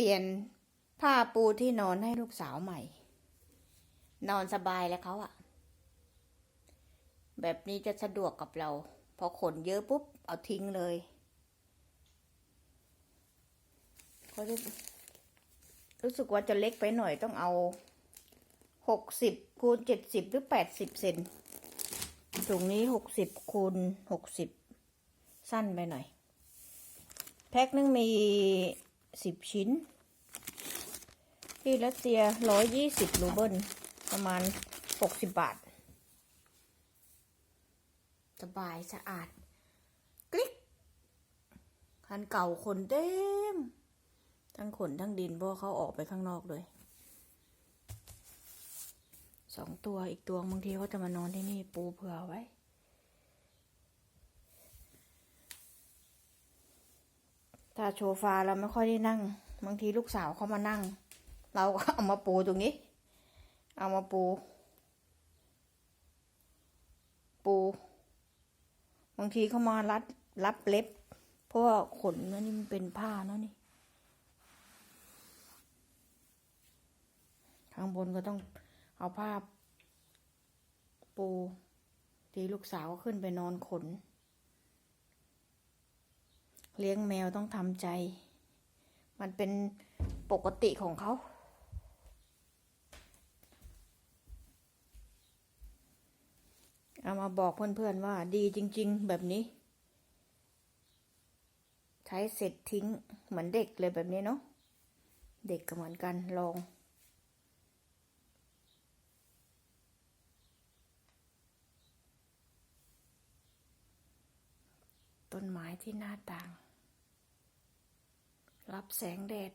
ลี่ยนผ้าปูที่นอนให้ลูกสาวใหม่ นอนสบายแล้วเขาอะแบบนี้จะสะดวกกับเรา พอขนเยอะปุ๊บ เอาทิ้งเลยเขาจะรู้สึกว่าจะเล็กไปหน่อยต้องเอาหกสิบคูณเจ็ดสิบหรือแปดสิบเซนตรงนี้หกสิบคูณหกสิบสั้นไปหน่อย แพ็คนึงมี สิบชิ้น ที่รัสเซียร้อยยี่สิบรูเบิลประมาณหกสิบบาท สบายสะอาดกลิกคันเก่าขนเต็ม ทั้งขนทั้งดินเพราะเขาออกไปข้างนอกเลยสองตัวอีกตัวบางทีเขาจะมานอนที่นี่ปูเผื่อไว้ ถ้าโชฟาเราไม่ค่อยได้นั่ง บางทีลูกสาวเขามานั่ง เราก็เอามาปูตรงนี้ เอามาปู ปู บางทีเขามารัดรับเล็บ เพราะว่าขนนั่นนี่มันเป็นผ้าเนาะนี่ ข้างบนก็ต้องเอาผ้าปู ทีลูกสาวขึ้นไปนอนขน เลี้ยงแมวต้องทำใจ มันเป็นปกติของเขา เอามาบอกเพื่อนๆว่าดีจริง ๆ แบบนี้ ใช้เสร็จทิ้งเหมือนเด็กเลยแบบนี้เนาะ เด็กก็เหมือนกันลองต้นไม้ที่หน้าต่าง รับแสงแดด